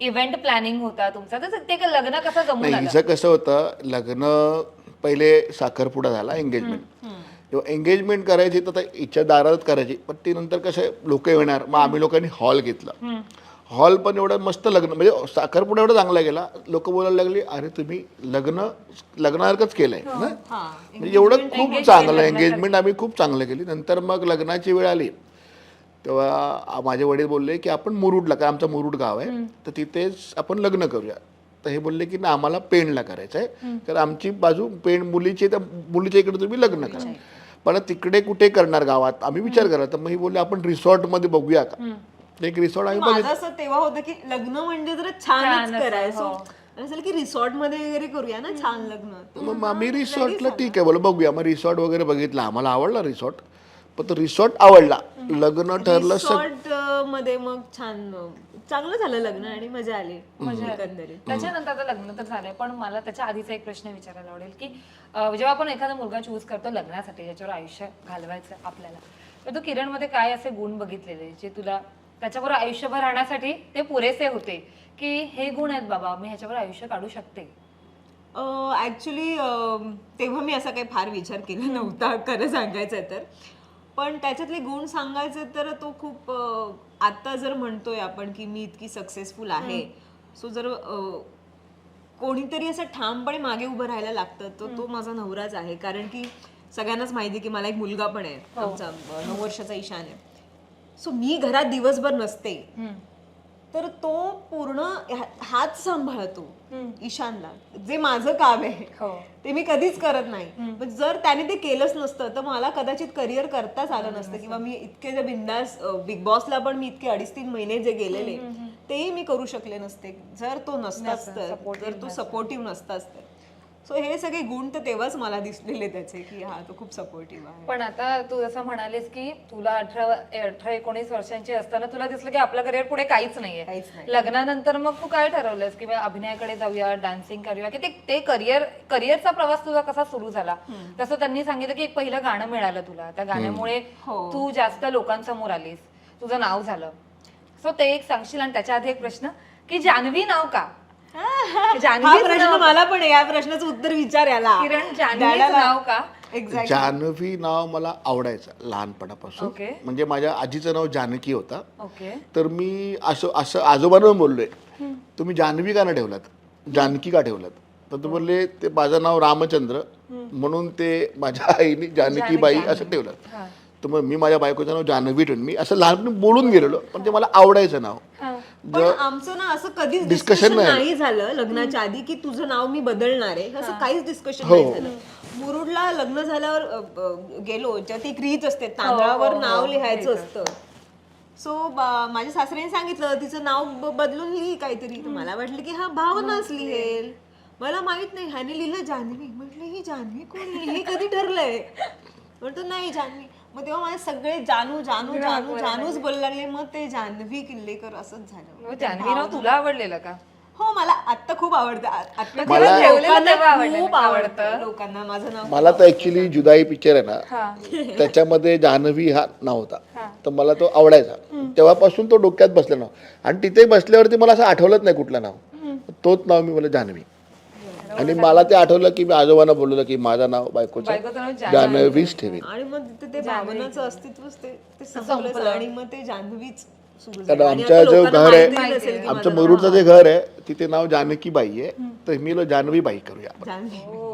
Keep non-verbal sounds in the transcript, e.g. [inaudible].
Event planning होता तुमचा? तर ते लग्न कसं जमून नाही आलं? हिचं कसं होतं लग्न पहिले साखरपुडा झाला एंगेजमेंट तेव्हा एंगेजमेंट करायची तर आता हिच्या दारात करायची. पण ती नंतर कसं लोक येणार? मग आम्ही लोकांनी हॉल घेतला. हॉल पण एवढं मस्त लग्न म्हणजे साखरपुडा एवढा चांगला गेला. लोक बोलायला लागली अरे तुम्ही लग्न लग्नासारखंच केलंय. ना? म्हणजे एवढं खूप चांगलं एंगेजमेंट आम्ही खूप चांगलं केली. नंतर मग लग्नाची वेळ आली. तेव्हा माझे वडील बोलले की आपण मुरुडला काय आमचं मुरुड गाव आहे तर तिथेच आपण लग्न करूया. तर हे बोलले की ना आम्हाला पेणला करायचं आहे तर आमची बाजू पेण मुलीची तर मुलीच्या इकडे तुम्ही लग्न करा. पण तिकडे कुठे करणार गावात? आम्ही विचार करा. तर मग ही बोलले आपण रिसॉर्टमध्ये बघूया का? एक रिसॉर्ट आम्ही माझं असं तेव्हा होतं की लग्न म्हणजे जरा छानच छानच, करायचं. हो. असेल की रिसॉर्टमध्ये वगैरे करूया ना छान लग्न. तर मग आम्ही रिसॉर्टला ठीक आहे बोल बघूया. मग रिसॉर्ट वगैरे बघितला. आम्हाला आवडला रिसॉर्ट. पण तो रिसॉर्ट आवडला. लग्न ठरलं सग रिसॉर्टमध्ये मग छान अं, चांगलं झालं लग्न आणि मजा आली एकंदरीत. त्याच्यानंतर आता लग्न तर झालंय पण मला त्याच्या आधीचा एक प्रश्न विचारायला आवडेल की अं, जेव्हा आपण एखादा मुलगा चूज करतो लग्नासाठी ज्याच्यावर आयुष्य घालवायचं आपल्याला तर तू किरणमध्ये काय असे गुण बघितलेले जे तुला त्याच्याबरोबर आयुष्यभर राहण्यासाठी ते पुरेसे होते? की हे गुण आहेत बाबा मी ह्याच्यावर आयुष्य काढू शकते? ऍक्च्युली तेव्हा मी असा काही फार विचार केला नव्हता खरं सांगायचं तर. पण त्याच्यातले गुण सांगायचे तर तो खूप आता जर म्हणतोय आपण की मी इतकी सक्सेसफुल आहे. सो जर कोणीतरी असं ठामपणे मागे उभं राहायला लागतं तर तो माझा नवराच आहे. कारण की सगळ्यांनाच माहिती आहे की मला एक मुलगा पण आहे आमचा अं, नऊ वर्षाचा ईशान आहे. सो मी घरात दिवसभर नसते. तर तो पूर्ण हात सांभाळतो ईशानला जे माझं काम आहे. हो. ते मी कधीच करत नाही. पण जर त्याने ते केलंच नसतं तर मला कदाचित करिअर करताच आलं नसतं. किंवा मी इतके जे बिंदास बिग बॉसला पण मी इतके अडीच तीन महिने जे गेलेले तेही मी करू शकले नसते. जर तो नसताच तर जर तो सपोर्टिव्ह नसताच तर. सो हे सगळे गुण तर तेव्हाच मला दिसलेले त्याचे की हा तो खूप सपोर्टिव्ह आहे. पण आता तू जसं म्हणालीस की तुला अठरा अठरा एकोणीस वर्षांची असताना तुला दिसलं की आपलं करिअर पुढे काहीच नाहीये. काहीच नाही. लग्नानंतर मग तू काय ठरवलंस की बा अभिनयाकडे जाऊया डान्सिंग करूया? की ते ते करिअर करिअरचा प्रवास तुझा कसा सुरू झाला? तसं त्यांनी सांगितलं की एक पहिलं गाणं मिळालं तुला. त्या गाण्यामुळे हो. तू जास्त लोकांसमोर आलीस. तुझं नाव झालं. सो ते एक सांगशील? आणि त्याच्या आधी एक प्रश्न. की जान्हवी नाव का? हा जान्हवी प्रश्न मला पण आहे. या प्रश्नाचं उत्तर विचार याला. किरण जान्हवी नाव का? जानवी नाव मला आवडायचं लहानपणापासून. ओके. म्हणजे माझ्या आजीचं नाव जानकी होता. ओके तर मी असं असं आजोबांना बोललोय. तुम्ही जान्हवी का नाही ठेवलात? जानकी का ठेवलात? तर ते बोलले ते माझं नाव रामचंद्र. म्हणून ते माझ्या आईने जानकीबाई असं ठेवलं. तर मग मी माझ्या बायकोचं नाव जान्हवी ठेवून मी असं लहानपणी बोलून गेलेलो पण ते मला आवडायचं नाव. पण आमचं ना असं कधीच डिस्कशन नाही. झालं लग्नाच्या आधी की तुझं नाव मी बदलणार आहे. असं काहीच डिस्कशन हो. नाही झालं. मुरुडला लग्न झाल्यावर गेलो. तेव्हा ती एक रीत असते. तांदळावर नाव लिहायचं असतं. सो माझ्या सासऱ्याने सांगितलं तिचं नाव बदलून लिही काहीतरी. तर मला वाटलं की हा भावनाच लिहेल. मला माहीत नाही ह्याने लिहिलं जान्हवी? म्हटलं ही जान्हवी कोण? हे कधी ठरलंय? [laughs] म्हणतो नाही जान्हवी. मग तेव्हा माझे सगळे जानू जानू [laughs] जानू जानूच बोलायला लागले. मग ते जान्हवी किल्लेकर असंच झालं. जान्हवी नाव तुला आवडलेलं का? हो मला आत्ता खूप आवडतं. मला- ठेवलेलं खूप आवडतं. आवडतं. लोकांना माझं नाव मला तर ऍक्च्युली जुदाई पिक्चर आहे ना [laughs] त्याच्यामध्ये जान्हवी हा नाव होता. तर मला तो आवडायचा. तेव्हापासून तो डोक्यात बसला नाव आणि तिथे बसल्यावरती मला असं आठवलंच नाही कुठलं नाव. तोच नाव मी मला जान्हवी. आणि मला ते आठवलं की मी आजोबांना बोललो की माझं नाव बायकोचं जान्हवीच ठेवीन. आणि मग तिथे ते भावनाचं अस्तित्वच ते ते संपलं आणि मग ते जान्हवीच सुरू कारण झालं. आमच्या जो घर आहे आमचं मुरुडचं जे घर आहे तिथे नाव जानकीबाई आहे. तर मी लो जान्हवीबाई करूया जान्हवी.